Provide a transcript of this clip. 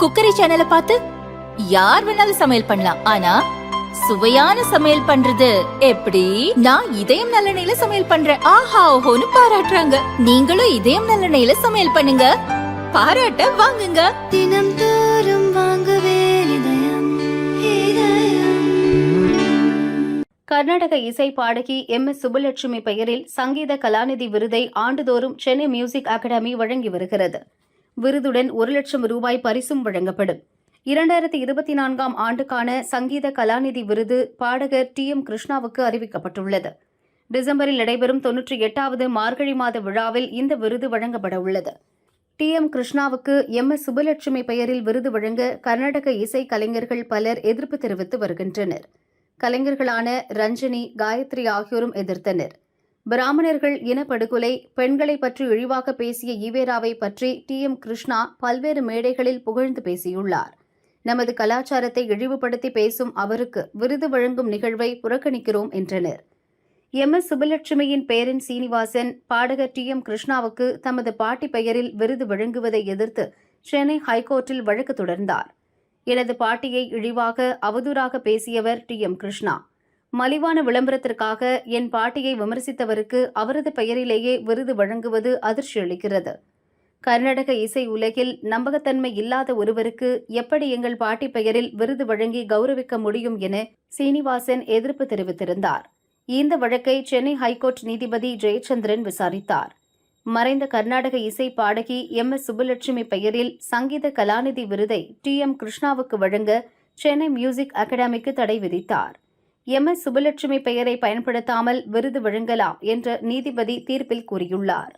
Cookery சேனலை பார்த்து யார் வேணாலும் சமையல் பண்ணலாம். ஆனா சுவையான சமையல் பண்றது எப்படி? நான் இதயம் நல்லெண்ணெயில சமையல் பண்றேன். ஆஹா ஓஹோன்னு பாராட்டுறாங்க. நீங்களும் இதயம் நல்லெண்ணெயில சமையல் பண்ணுங்க. பாராட்ட வாங்குங்க. தினம் தோறும் வாங்குவே இதயம் இதயம். கர்நாடக இசை பாடகி எம். எஸ். சுப்புலட்சுமி பெயரில் சங்கீத கலாநிதி விருதை ஆண்டுதோறும் சென்னை மியூசிக் அகாடமி வழங்கி வருகிறது. விருதுடன் ஒரு லட்சம் ரூபாய் பரிசும் வழங்கப்படும். இரண்டாயிரத்தி இருபத்தி நான்காம் ஆண்டுக்கான சங்கீத கலாநிதி விருது பாடகர் டி. எம். கிருஷ்ணாவுக்கு அறிவிக்கப்பட்டுள்ளது. டிசம்பரில் நடைபெறும் தொன்னூற்றி எட்டாவது மார்கழி மாத விழாவில் இந்த விருது வழங்கப்பட உள்ளது. டி. எம். கிருஷ்ணாவுக்கு எம். எஸ். சுபலட்சுமி பெயரில் விருது வழங்க கர்நாடக இசை கலைஞர்கள் பலர் எதிர்ப்பு தெரிவித்து வருகின்றனர். கலைஞர்களான ரஞ்சனி காயத்ரி ஆகியோரும் எதிர்த்தனர். பிராமணர்கள் இனப்படுகொலை பெண்களை பற்றி இழிவாக பேசிய ஈவேராவை பற்றி டி. எம். கிருஷ்ணா பல்வேறு மேடைகளில் புகழ்ந்து பேசியுள்ளார். நமது கலாச்சாரத்தை இழிவுபடுத்தி பேசும் அவருக்கு விருது வழங்கும் நிகழ்வை புறக்கணிக்கிறோம் என்றனர். எம். எஸ். சுபலட்சுமியின் பேரன் சீனிவாசன் பாடகர் டி. எம். கிருஷ்ணாவுக்கு தமது பாட்டி பெயரில் விருது வழங்குவதை எதிர்த்து சென்னை ஹைகோர்ட்டில் வழக்கு தொடர்ந்தார். எனது பாட்டியை இழிவாக அவதூறாக பேசியவர் டி. எம். கிருஷ்ணா. மலிவான விளம்பரத்திற்காக என் பாட்டியை விமர்சித்தவருக்கு அவரது பெயரிலேயே விருது வழங்குவது அதிர்ச்சி அளிக்கிறது. கர்நாடக இசை உலகில் நம்பகத்தன்மை இல்லாத ஒருவருக்கு எப்படி எங்கள் பாட்டி பெயரில் விருது வழங்கி கௌரவிக்க முடியும் என சீனிவாசன் எதிர்ப்பு தெரிவித்திருந்தார். இந்த வழக்கை சென்னை ஹைகோர்ட் நீதிபதி ஜெயச்சந்திரன் விசாரித்தார். மறைந்த கர்நாடக இசை பாடகி எம். எஸ். சுப்புலட்சுமி பெயரில் சங்கீத கலாநிதி விருதை டி. எம். கிருஷ்ணாவுக்கு வழங்க சென்னை மியூசிக் அகாடமிக்கு தடை விதித்தார். எம். எஸ். சுபலட்சுமி பெயரை பயன்படுத்தாமல் விருது வழங்கலாம் என்று நீதிபதி தீர்ப்பில் கூறியுள்ளார்.